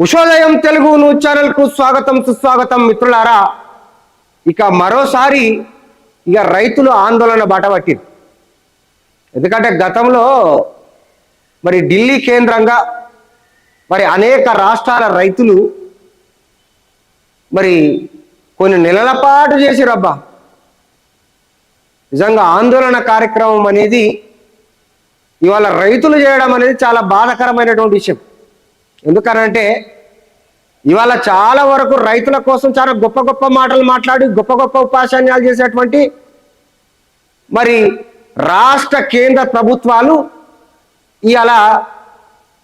ఉషోదయం Telugu news ఛానల్కు స్వాగతం సుస్వాగతం మిత్రులారా. ఇక మరోసారి ఇక రైతులు ఆందోళన బాట పట్టిరు. ఎందుకంటే గతంలో మరి ఢిల్లీ కేంద్రంగా మరి అనేక రాష్ట్రాల రైతులు మరి కొన్ని నెలల పాటు చేసిరబ్బా. నిజంగా ఆందోళన కార్యక్రమం అనేది ఇవాళ రైతులు చేయడం అనేది చాలా బాధాకరమైనటువంటి విషయం. ఎందుకనంటే ఇవాళ చాలా వరకు రైతుల కోసం చాలా గొప్ప గొప్ప మాటలు మాట్లాడి గొప్ప గొప్ప ఉపాసాన్యాలు చేసేటువంటి మరి రాష్ట్ర కేంద్ర ప్రభుత్వాలు ఇవాళ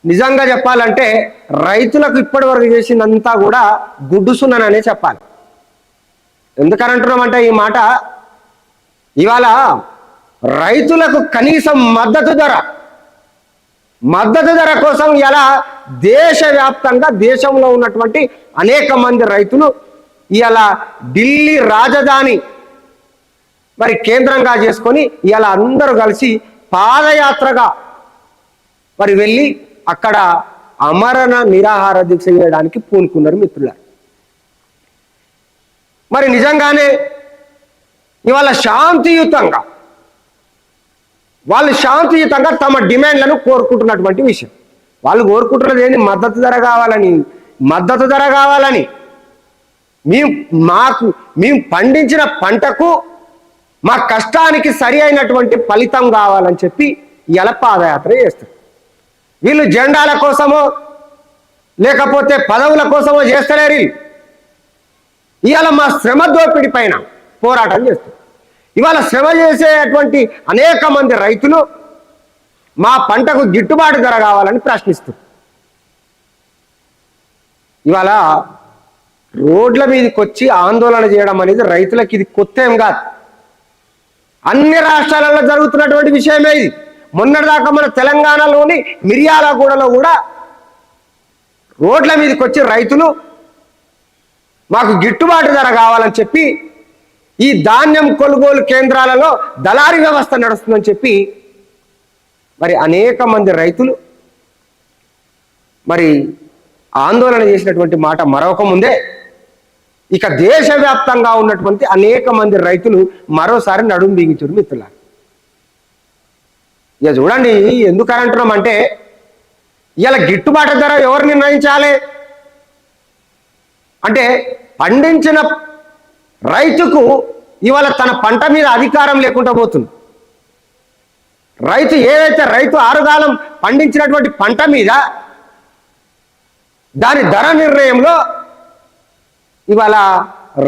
నిజంగా చెప్పాలంటే రైతులకు ఇప్పటి వరకు చేసిందంతా కూడా గుడ్డుసున్నాననే చెప్పాలి. ఎందుకనంటున్నామంటే ఈ మాట? ఇవాళ రైతులకు కనీసం మద్దతు ధర మద్దతు ధర కోసం ఇలా దేశవ్యాప్తంగా దేశంలో ఉన్నటువంటి అనేక మంది రైతులు ఇలా ఢిల్లీ రాజధాని మరి కేంద్రంగా చేసుకొని ఇలా అందరూ కలిసి పాదయాత్రగా మరి వెళ్ళి అక్కడ అమరణ నిరాహార దీక్ష చేయడానికి పూనుకున్నారు మిత్రులారు. మరి నిజంగానే ఇవాళ శాంతియుతంగా వాళ్ళు శాంతియుతంగా తమ డిమాండ్లను కోరుకుంటున్నటువంటి విషయం. వాళ్ళు కోరుకుంటున్నది ఏంటి మద్దతు ధర కావాలని. మద్దతు ధర కావాలని. మేము మాకు మేము పండించిన పంటకు మా కష్టానికి సరి అయినటువంటి ఫలితం కావాలని చెప్పి ఇలా పాదయాత్ర చేస్తారు. వీళ్ళు జెండాల కోసమో లేకపోతే పదవుల కోసమో చేస్తలేరు ఇవాళ మా శ్రమ దోపిడి పైన పోరాటం చేస్తారు. ఇవాళ శ్రమ చేసేటువంటి అనేక మంది రైతులు మా పంటకు గిట్టుబాటు ధర కావాలని ప్రశ్నిస్తారు ఇవాళ రోడ్ల మీదకి వచ్చి ఆందోళన చేయడం అనేది రైతులకు ఇది కొత్త ఏం కాదు. అన్ని రాష్ట్రాలలో జరుగుతున్నటువంటి విషయమే ఇది. మొన్నటిదాకా మన తెలంగాణలోని మిర్యాలగూడలో కూడా రోడ్ల మీదకి వచ్చి రైతులు మాకు గిట్టుబాటు ధర కావాలని చెప్పి ఈ ధాన్యం కొనుగోలు కేంద్రాలలో దళారీ వ్యవస్థ నడుస్తుందని చెప్పి మరి అనేక మంది రైతులు మరి ఆందోళన చేసినటువంటి మాట మరొక ముందే ఇక దేశవ్యాప్తంగా ఉన్నటువంటి అనేక మంది రైతులు మరోసారి నడుము బిగించారు మిత్రుల ఇక చూడండి ఎందుకు అంటున్నామంటే ఇలా గిట్టుబాటు ధర ఎవరు నిర్ణయించాలి? అంటే పండించిన రైతుకు ఇవాళ తన పంట మీద అధికారం లేకుండా పోతుంది. రైతు ఏదైతే రైతు ఆరుగాలం పండించినటువంటి పంట మీద దాని ధర నిర్ణయంలో ఇవాళ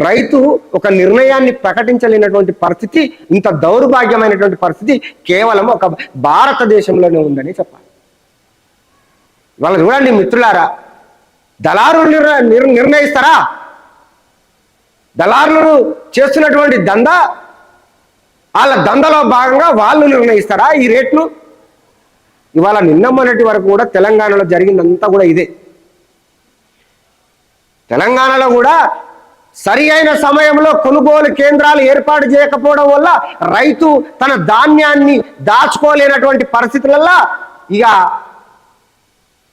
రైతు ఒక నిర్ణయాన్ని ప్రకటించలేనటువంటి పరిస్థితి ఇంత దౌర్భాగ్యమైనటువంటి పరిస్థితి కేవలం ఒక భారతదేశంలోనే ఉందని చెప్పాలి. ఇవాళ చూడండి మిత్రులారా దళారులు నిర్ణయిస్తారా? దళారులు చేస్తున్నటువంటి దందా వాళ్ళ దందలో భాగంగా వాళ్ళు నిర్ణయిస్తారా ఈ రేట్లు? ఇవాళ నిన్న మొన్నటి వరకు కూడా తెలంగాణలో జరిగిందంతా కూడా ఇదే. తెలంగాణలో కూడా సరి అయిన సమయంలో కొనుగోలు కేంద్రాలు ఏర్పాటు చేయకపోవడం వల్ల రైతు తన ధాన్యాన్ని దాచుకోలేనటువంటి పరిస్థితులలో ఇక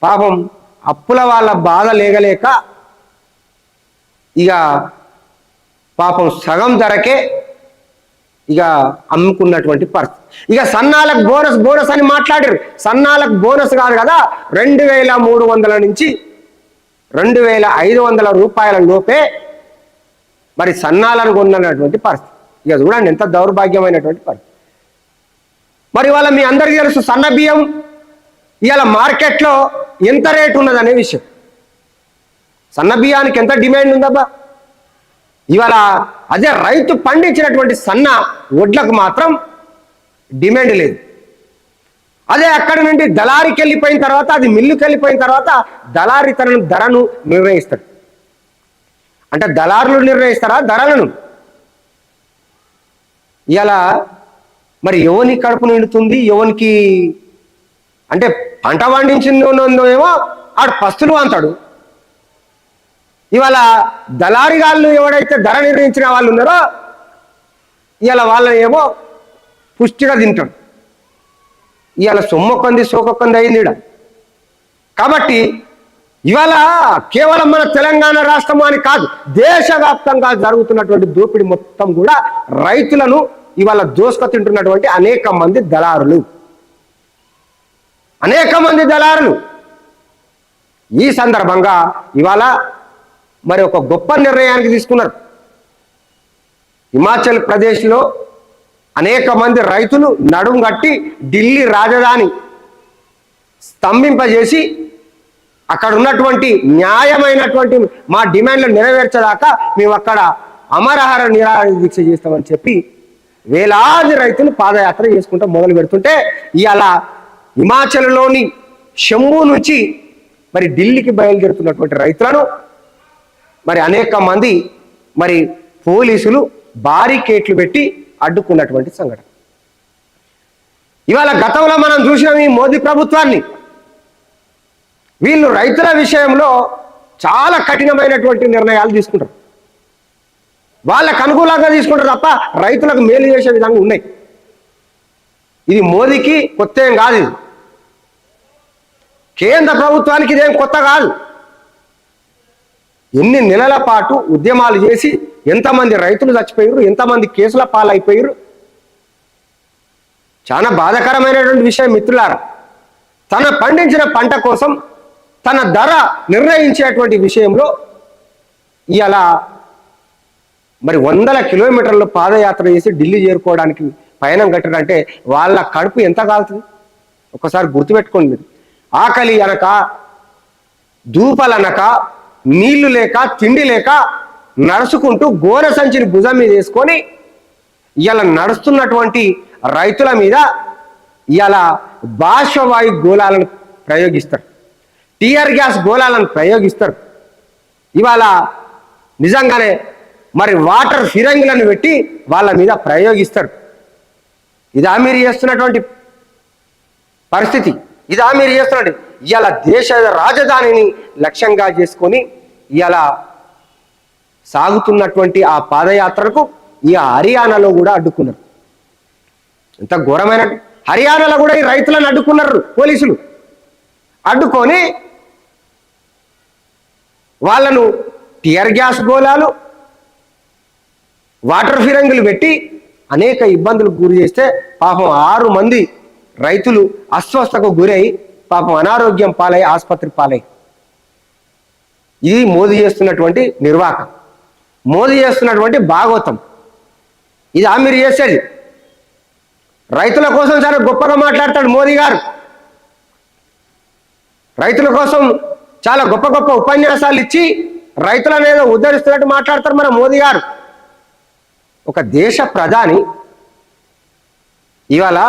పాపం అప్పుల వాళ్ళ బాధ లేగలేక ఇక పాపం సగం ధరకే ఇక అమ్ముకున్నటువంటి పరిస్థితి. ఇక సన్నాలకు బోనస్ బోనస్ అని మాట్లాడారు సన్నాలకు బోనస్ కాదు కదా రెండు వేల మూడు వందల నుంచి రెండు వేల ఐదు వందల రూపాయల లోపే మరి సన్నాలను కొన్నటువంటి పరిస్థితి. ఇక చూడండి ఎంత దౌర్భాగ్యమైనటువంటి పరిస్థితి. మరి వాళ్ళ మీ అందరికీ తెలుసు సన్న బియ్యం ఇవాళ మార్కెట్లో ఎంత రేటు ఉన్నదనే విషయం. సన్న బియ్యానికి ఎంత డిమాండ్ ఉందబ్బా? ఇవాళ అదే రైతు పండించినటువంటి సన్న వడ్లకు మాత్రం డిమాండ్ లేదు. అదే అక్కడి నుండి దళారికి వెళ్ళిపోయిన తర్వాత అది మిల్లుకి వెళ్ళిపోయిన తర్వాత దళారి తన ధరను నిర్ణయిస్తాడు. అంటే దళారులు నిర్ణయిస్తారా? ధరలను. ఇలా మరి ఎవని కడుపు నిండుతుంది? ఎవనికి అంటే పంట పండించిందేమో ఆడు పస్తులు అంటాడు. ఇవాళ దళారిగాళ్ళు ఎవడైతే ధర నిర్ణయించిన వాళ్ళు ఉన్నారో ఇవాళ వాళ్ళని ఏమో పుష్టిగా తింటాడు. ఇవాళ సొమ్మొక్కంది సోకొక్కంది అయింది ఈడ. కాబట్టి ఇవాళ కేవలం మన తెలంగాణ రాష్ట్రం అని కాదు దేశవ్యాప్తంగా జరుగుతున్నటువంటి దోపిడీ మొత్తం కూడా రైతులను ఇవాళ దోసుక తింటున్నటువంటి అనేక మంది దళారులు. అనేక మంది దళారులు. ఈ సందర్భంగా ఇవాళ మరి ఒక గొప్ప నిర్ణయానికి తీసుకున్నారు. హిమాచల్ ప్రదేశ్లో అనేక మంది రైతులు నడుం కట్టి ఢిల్లీ రాజధాని స్తంభింపజేసి అక్కడ ఉన్నటువంటి న్యాయమైనటువంటి మా డిమాండ్లు నెరవేర్చదాకా మేము అక్కడ అమరహార నిరాహార దీక్ష చేస్తామని చెప్పి వేలాది రైతులు పాదయాత్ర చేసుకుంటూ మొదలు పెడుతుంటే ఇవాళ హిమాచల్లోని శంభు నుంచి మరి ఢిల్లీకి బయలుదేరుతున్నటువంటి రైతులను మరి అనేక మంది మరి పోలీసులు బారికేట్లు పెట్టి అడ్డుకున్నటువంటి సంఘటన. ఇవాళ గతంలో మనం చూసినాం ఈ మోదీ ప్రభుత్వాన్ని. వీళ్ళు రైతుల విషయంలో చాలా కఠినమైనటువంటి నిర్ణయాలు తీసుకుంటారు. వాళ్ళకు అనుకూలంగా తీసుకుంటారు తప్ప రైతులకు మేలు చేసే విధంగా ఉన్నాయి. ఇది మోదీకి కొత్త ఏం కాదు ఇది. కేంద్ర ప్రభుత్వానికి ఇదేం కొత్త కాదు. ఎన్ని నెలల పాటు ఉద్యమాలు చేసి ఎంతమంది రైతులు చచ్చిపోయారు ఎంతమంది కేసుల పాలైపోయారు చాలా బాధాకరమైనటువంటి విషయం మిత్రులారా. తన పండించిన పంట కోసం తన ధర నిర్ణయించేటువంటి విషయంలో ఇలా మరి వందల కిలోమీటర్లు పాదయాత్ర చేసి ఢిల్లీ చేరుకోవడానికి పయనం కట్టారంటే వాళ్ళ కడుపు ఎంత కాలుతుంది? ఒకసారి గుర్తుపెట్టుకోండి మీరు. ఆకలి అనక దూపలనక నీళ్ళు లేక తిండి లేక నడుచుకుంటూ గోర సంచిని భుజం మీద వేసుకొని ఇలా నడుస్తున్నటువంటి రైతుల మీద ఇవాళ బాష్పవాయు గోళాలను ప్రయోగిస్తారు. TR gas గోళాలను ప్రయోగిస్తారు. ఇవాళ నిజంగానే మరి వాటర్ ఫిరంగులను పెట్టి వాళ్ళ మీద ప్రయోగిస్తారు. ఇదా మీరు చేస్తున్నటువంటి పరిస్థితి. ఇదా మీరు చేస్తున్నటువంటి ఇవాళ దేశ రాజధానిని లక్ష్యంగా చేసుకొని ఇలా సాగుతున్నటువంటి ఆ పాదయాత్రకు ఈ హర్యానాలో కూడా అడ్డుకున్నారు. ఎంత ఘోరమైన హర్యానాలో కూడా ఈ రైతులను అడ్డుకున్నారు పోలీసులు. అడ్డుకొని వాళ్ళను టియర్ గ్యాస్ గోళాలు వాటర్ ఫిరంగులు పెట్టి అనేక ఇబ్బందులకు గురి చేస్తే పాపం ఆరు మంది రైతులు అస్వస్థకు గురై పాపం అనారోగ్యం పాలై ఆసుపత్రి పాలై. ఇది మోదీ చేస్తున్నటువంటి నిర్వాహకం. మోదీ చేస్తున్నటువంటి భాగవతం ఇది ఆ మీరు చేసేది. రైతుల కోసం చాలా గొప్పగా మాట్లాడతాడు మోదీ గారు. రైతుల కోసం చాలా గొప్ప గొప్ప ఉపన్యాసాలు ఇచ్చి రైతులను ఏదో ఉద్ధరిస్తున్నట్టు మాట్లాడతారు మన మోదీ గారు. ఒక దేశ ప్రధాని ఇవాళ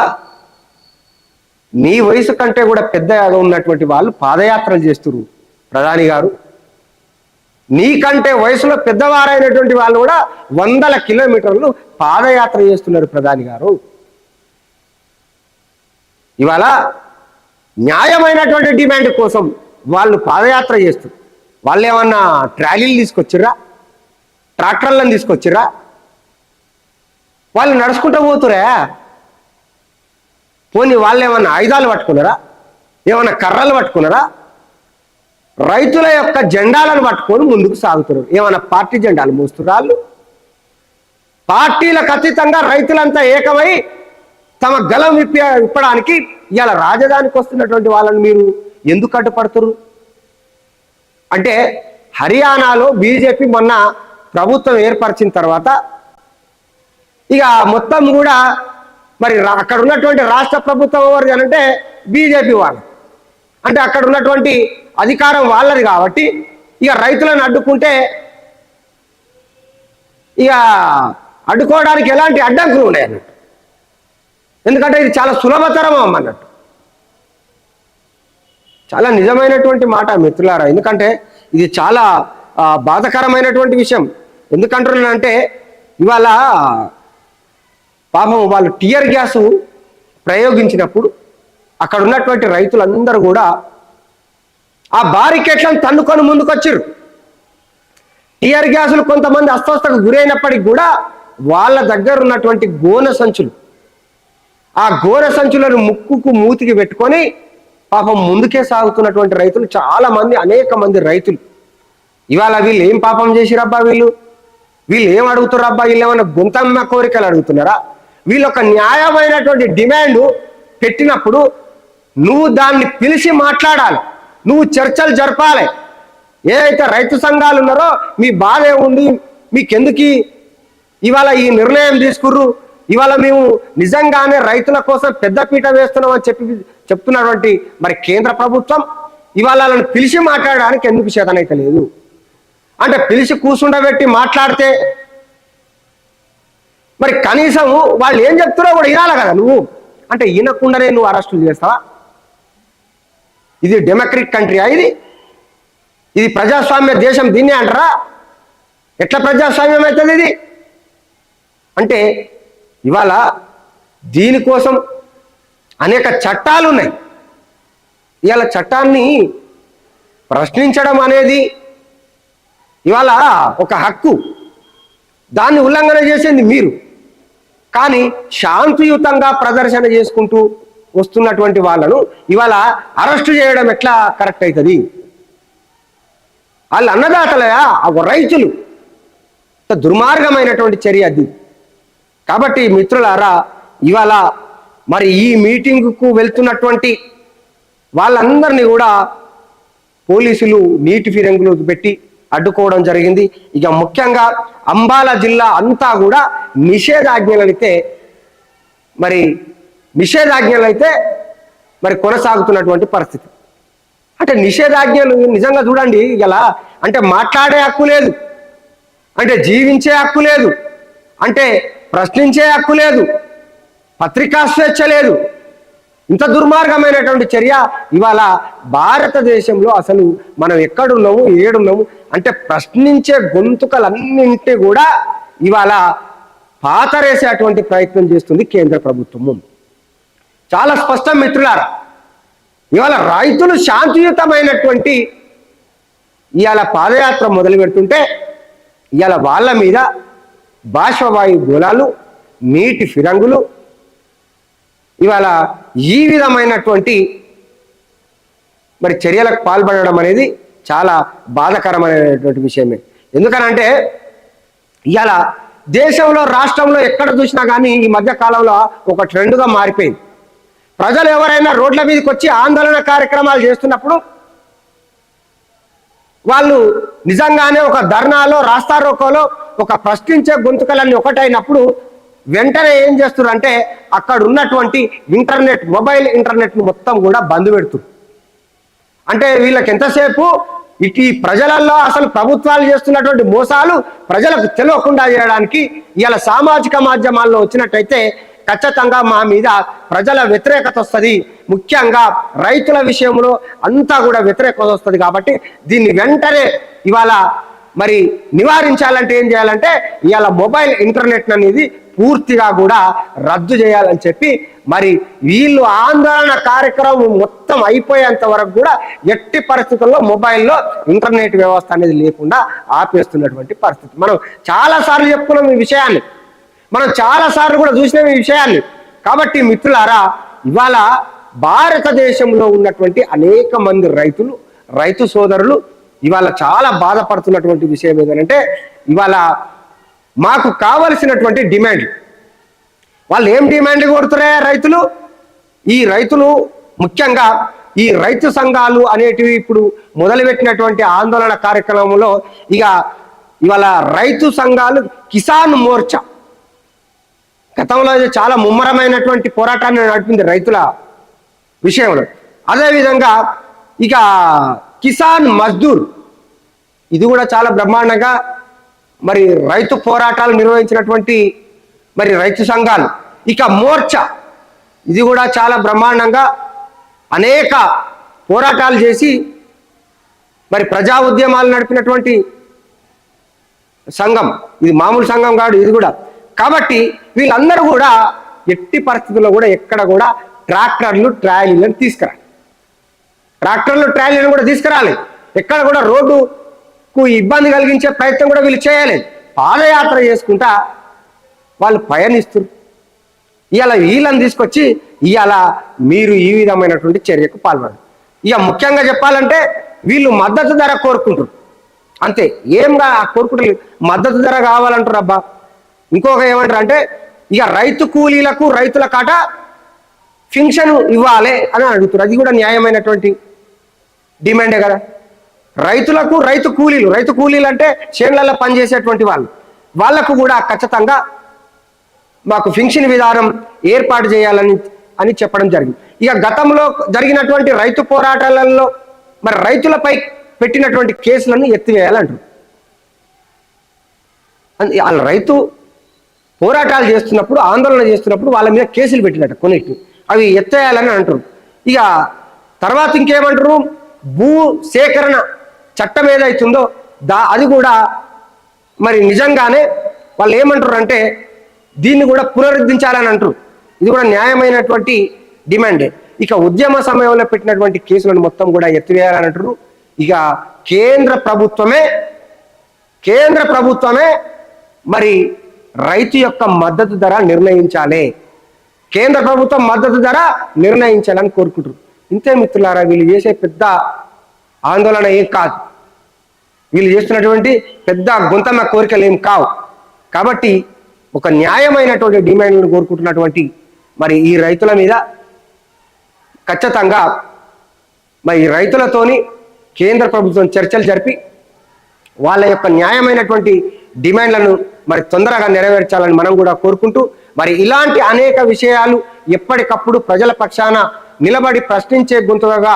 నీ వయసు కంటే కూడా పెద్దగా ఉన్నటువంటి వాళ్ళు పాదయాత్రలు చేస్తున్నారు ప్రధాని గారు. నీకంటే వయసులో పెద్దవారైనటువంటి వాళ్ళు కూడా వందల కిలోమీటర్లు పాదయాత్ర చేస్తున్నారు ప్రధాని గారు. ఇవాళ న్యాయమైనటువంటి డిమాండ్ కోసం వాళ్ళు పాదయాత్ర చేస్తారు వాళ్ళు ఏమన్నా ట్రాలీలు తీసుకొచ్చిర్రా? ట్రాక్టర్లను తీసుకొచ్చిర్రా? వాళ్ళు నడుచుకుంటూ పోతురా పోనీ వాళ్ళు ఏమన్నా ఆయుధాలు పట్టుకున్నారా? ఏమన్నా కర్రలు పట్టుకున్నారా? రైతుల యొక్క జెండాలను పట్టుకొని ముందుకు సాగుతున్నారు. ఏమైనా పార్టీ జెండాలు మోస్తున్నారు పార్టీలకు అతీతంగా రైతులంతా ఏకమై తమ గలం విప్పి విప్పడానికి ఇవాళ రాజధానికి వస్తున్నటువంటి వాళ్ళని మీరు ఎందుకు అడ్డుపడుతురు అంటే హర్యానాలో బీజేపీ మొన్న ప్రభుత్వం ఏర్పరిచిన తర్వాత ఇక మొత్తం కూడా మరి రా- అక్కడ ఉన్నటువంటి రాష్ట్ర ప్రభుత్వం ఎవరిది అంటే బీజేపీ వాళ్ళు అంటే అక్కడ ఉన్నటువంటి అధికారం వాళ్ళది కాబట్టి ఇక రైతులను అడ్డుకుంటే ఇక అడ్డుకోవడానికి ఎలాంటి అడ్డంకులు ఉన్నాయి అన్నట్టు. ఎందుకంటే ఇది చాలా సులభతరం అన్నట్టు. చాలా నిజమైనటువంటి మాట మిత్రులారా ఎందుకంటే ఇది చాలా బాధకరమైనటువంటి విషయం. ఎందుకంటున్నానంటే ఇవాళ పాపం వాళ్ళు టియర్ గ్యాస్ ప్రయోగించినప్పుడు అక్కడ ఉన్నటువంటి రైతులందరూ కూడా ఆ బారికేట్లను తన్నుకొని ముందుకొచ్చారు టియర్ గ్యాసులు కొంతమంది అస్వస్థకు గురైనప్పటికి కూడా వాళ్ళ దగ్గర ఉన్నటువంటి గోనె సంచులు ఆ గోనె సంచులను ముక్కుకు మూతికి పెట్టుకొని పాపం ముందుకే సాగుతున్నటువంటి రైతులు చాలా మంది అనేక మంది రైతులు. ఇవాళ వీళ్ళు ఏం పాపం చేసిరబ్బా వీళ్ళు? వీళ్ళు ఏం అడుగుతున్నారబ్బా వీళ్ళు ఏమైనా గుంతమ్మ కోరికలు అడుగుతున్నారా? వీళ్ళు ఒక న్యాయమైనటువంటి డిమాండ్ పెట్టినప్పుడు నువ్వు దాన్ని పిలిచి మాట్లాడాలి. నువ్వు చర్చలు జరపాలి. ఏదైతే రైతు సంఘాలు ఉన్నారో మీ బాధ ఏముంది? మీకెందుకు ఇవాళ ఈ నిర్ణయం తీసుకుర్రు? ఇవాళ మేము నిజంగానే రైతుల కోసం పెద్దపీట వేస్తున్నాం అని చెప్పి చెప్తున్నటువంటి మరి కేంద్ర ప్రభుత్వం ఇవాళ పిలిచి మాట్లాడడానికి ఎందుకు చేతనైతే లేదు? అంటే పిలిచి కూర్చుండబెట్టి మాట్లాడితే మరి కనీసం వాళ్ళు ఏం చెప్తున్నారో కూడా వినాలి కదా నువ్వు. అంటే వినకుండానే నువ్వు అరెస్టులు చేస్తావా? ఇది డెమోక్రటిక్ కంట్రీయా ఇది? ఇది ప్రజాస్వామ్య దేశం దీన్నే అంటారా? ఎట్లా ప్రజాస్వామ్యం అవుతుంది ఇది? అంటే ఇవాళ దీనికోసం అనేక చట్టాలు ఉన్నాయి. ఇవాళ చట్టాన్ని ప్రశ్నించడం అనేది ఇవాళ ఒక హక్కు. దాన్ని ఉల్లంఘన చేసింది మీరు. కానీ శాంతియుతంగా ప్రదర్శన చేసుకుంటూ వస్తున్నటువంటి వాళ్ళను ఇవాళ అరెస్టు చేయడం ఎట్లా కరెక్ట్ అవుతుంది వాళ్ళు అన్నదాతలయా? ఒక రైతులు. దుర్మార్గమైనటువంటి చర్య అది. కాబట్టి మిత్రులారా ఇవాళ మరి ఈ మీటింగ్కు వెళ్తున్నటువంటి వాళ్ళందరినీ కూడా పోలీసులు నీటి ఫిరంగులు పెట్టి అడ్డుకోవడం జరిగింది. ఇక ముఖ్యంగా అంబాల జిల్లా అంతా కూడా నిషేధాజ్ఞలైతే మరి నిషేధాజ్ఞలు అయితే మరి కొనసాగుతున్నటువంటి పరిస్థితి. అంటే నిషేధాజ్ఞలు నిజంగా చూడండి ఇలా అంటే మాట్లాడే హక్కు లేదు. అంటే జీవించే హక్కు లేదు. అంటే ప్రశ్నించే హక్కు లేదు. పత్రికా స్వేచ్ఛ లేదు. ఇంత దుర్మార్గమైనటువంటి చర్య ఇవాళ భారతదేశంలో అసలు మనం ఎక్కడున్నాము ఏడున్నాము అంటే ప్రశ్నించే గొంతుకలన్నింటి కూడా ఇవాళ పాతరేసేటువంటి ప్రయత్నం చేస్తుంది కేంద్ర ప్రభుత్వము చాలా స్పష్టం మిత్రులారా. ఇవాళ రైతులు శాంతియుతమైనటువంటి ఇవాళ పాదయాత్ర మొదలు పెడుతుంటే ఇవాళ వాళ్ళ మీద బాష్పవాయు గోళాలు నీటి ఫిరంగులు ఇవాళ ఈ విధమైనటువంటి మరి చర్యలకు పాల్పడడం అనేది చాలా బాధకరమైనటువంటి విషయమే. ఎందుకనంటే ఇవాళ దేశంలో రాష్ట్రంలో ఎక్కడ చూసినా కానీ ఈ మధ్య కాలంలో ఒక ట్రెండ్గా మారిపోయింది. ప్రజలు ఎవరైనా రోడ్ల మీదకి వచ్చి ఆందోళన కార్యక్రమాలు చేస్తున్నప్పుడు వాళ్ళు నిజంగానే ఒక ధర్నాలో రాస్తారోకోలో ఒక ప్రశ్నించే గొంతుకలన్నీ ఒకటైనప్పుడు వెంటనే ఏం చేస్తున్నారు అంటే అక్కడ ఉన్నటువంటి ఇంటర్నెట్ మొబైల్ ఇంటర్నెట్ మొత్తం కూడా బంద్ పెడుతున్నారు అంటే వీళ్ళకి ఎంతసేపు ఇటు ఈ ప్రజలలో అసలు ప్రభుత్వాలు చేస్తున్నటువంటి మోసాలు ప్రజలకు తెలియకుండా చేయడానికి ఇలా సామాజిక మాధ్యమాల్లో వచ్చినట్టయితే ఖచ్చితంగా మా మీద ప్రజల వ్యతిరేకత వస్తుంది. ముఖ్యంగా రైతుల విషయంలో అంతా కూడా వ్యతిరేకత వస్తుంది కాబట్టి దీన్ని వెంటనే ఇవాళ మరి నివారించాలంటే ఏం చేయాలంటే ఇవాళ మొబైల్ ఇంటర్నెట్ అనేది పూర్తిగా కూడా రద్దు చేయాలని చెప్పి మరి వీళ్ళు ఆందోళన కార్యక్రమం మొత్తం అయిపోయేంత వరకు కూడా ఎట్టి పరిస్థితుల్లో మొబైల్లో ఇంటర్నెట్ వ్యవస్థ అనేది లేకుండా ఆపేస్తున్నటువంటి పరిస్థితి. మనం చాలా సార్లు చెప్పుకున్నాం ఈ విషయాన్ని. మనం చాలా సార్లు కూడా చూసినాం ఈ విషయాన్ని. కాబట్టి మిత్రులారా ఇవాళ భారతదేశంలో ఉన్నటువంటి అనేక మంది రైతులు రైతు సోదరులు ఇవాళ చాలా బాధపడుతున్నటువంటి విషయం ఏంటంటే ఇవాళ మాకు కావలసినటువంటి డిమాండ్. వాళ్ళు ఏం డిమాండ్ కొడుతున్నారా రైతులు? ఈ రైతులు ముఖ్యంగా ఈ రైతు సంఘాలు అనేటివి ఇప్పుడు మొదలుపెట్టినటువంటి ఆందోళన కార్యక్రమంలో ఇక ఇవాళ రైతు సంఘాలు కిసాన్ మోర్చా గతంలో చాలా ముమ్మరమైనటువంటి పోరాటాన్ని నడిపింది రైతుల విషయంలో. అదేవిధంగా ఇక కిసాన్ మజ్దూర్ ఇది కూడా చాలా బ్రహ్మాండంగా మరి రైతు పోరాటాలు నిర్వహించినటువంటి మరి రైతు సంఘాలు. ఇక మోర్చా ఇది కూడా చాలా బ్రహ్మాండంగా అనేక పోరాటాలు చేసి మరి ప్రజా ఉద్యమాలు నడిపినటువంటి సంఘం. ఇది మామూలు సంఘం కాదు ఇది కూడా కాబట్టి వీళ్ళందరూ కూడా ఎట్టి పరిస్థితుల్లో కూడా ఎక్కడ కూడా ట్రాక్టర్లు ట్రాలీలను తీసుకురా ట్రాక్టర్లు ట్రాలీలను కూడా తీసుకురాలి. ఎక్కడ కూడా రోడ్డుకు ఇబ్బంది కలిగించే ప్రయత్నం కూడా వీళ్ళు చేయాలి పాదయాత్ర చేసుకుంటా వాళ్ళు పయనిస్తారు. ఇవాళ వీళ్ళని తీసుకొచ్చి ఇవాళ మీరు ఈ విధమైనటువంటి చర్యకు పాల్పడరు. ఇక ముఖ్యంగా చెప్పాలంటే వీళ్ళు మద్దతు ధర కోరుకుంటారు అంతే ఏం కోరుకుంటారు మద్దతు ధర కావాలంటారు అబ్బా. ఇంకొక ఏమంటారు అంటే ఇక రైతు కూలీలకు రైతుల కాట ఫింక్షన్ ఇవ్వాలి అని అడుగుతారు అది కూడా న్యాయమైనటువంటి డిమాండే కదా. రైతులకు రైతు కూలీలు రైతు కూలీలు అంటే చేనులలో పనిచేసేటువంటి వాళ్ళు వాళ్ళకు కూడా ఖచ్చితంగా మాకు ఫింక్షన్ విధానం ఏర్పాటు చేయాలని అని చెప్పడం జరిగింది. ఇక గతంలో జరిగినటువంటి రైతు పోరాటాలలో మరి రైతులపై పెట్టినటువంటి కేసులను ఎత్తివేయాలంటారు. వాళ్ళ రైతు పోరాటాలు చేస్తున్నప్పుడు ఆందోళన చేస్తున్నప్పుడు వాళ్ళ మీద కేసులు పెట్టినట్టు కొన్నిటిని. అవి ఎత్తేయాలని అంటారు ఇక తర్వాత ఇంకేమంటారు భూ సేకరణ చట్టం ఏదైతుందో దా అది కూడా మరి నిజంగానే వాళ్ళు ఏమంటారు అంటే దీన్ని కూడా పునరుద్ధరించాలని అంటారు ఇది కూడా న్యాయమైనటువంటి డిమాండే. ఇక ఉద్యమ సమయంలో పెట్టినటువంటి కేసులను మొత్తం కూడా ఎత్తివేయాలని అంటారు ఇక కేంద్ర ప్రభుత్వమే కేంద్ర ప్రభుత్వమే మరి రైతు యొక్క మద్దతు ధర నిర్ణయించాలి. కేంద్ర ప్రభుత్వం మద్దతు ధర నిర్ణయించాలని కోరుకుంటారు ఇంతే మిత్రులారా వీళ్ళు చేసే పెద్ద ఆందోళన ఏం కాదు. వీళ్ళు చేస్తున్నటువంటి పెద్ద గుంతమ కోరికలు ఏం కావు. కాబట్టి ఒక న్యాయమైనటువంటి డిమాండ్లను కోరుకుంటున్నటువంటి మరి ఈ రైతుల మీద ఖచ్చితంగా మరి రైతులతోని కేంద్ర ప్రభుత్వం చర్చలు జరిపి వాళ్ళ యొక్క న్యాయమైనటువంటి డిమాండ్లను మరి తొందరగా నెరవేర్చాలని మనం కూడా కోరుకుంటూ మరి ఇలాంటి అనేక విషయాలు ఎప్పటికప్పుడు ప్రజల పక్షాన నిలబడి ప్రశ్నించే గొంతుగా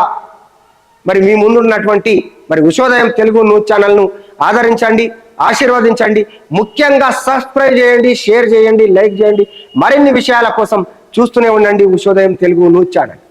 మరి మీ ముందున్నటువంటి మరి ఉషోదయం తెలుగు న్యూస్ ఛానల్ను ఆదరించండి ఆశీర్వదించండి ముఖ్యంగా సబ్స్క్రైబ్ చేయండి షేర్ చేయండి లైక్ చేయండి మరిన్ని విషయాల కోసం చూస్తూనే ఉండండి ఉషోదయం తెలుగు న్యూస్ ఛానల్.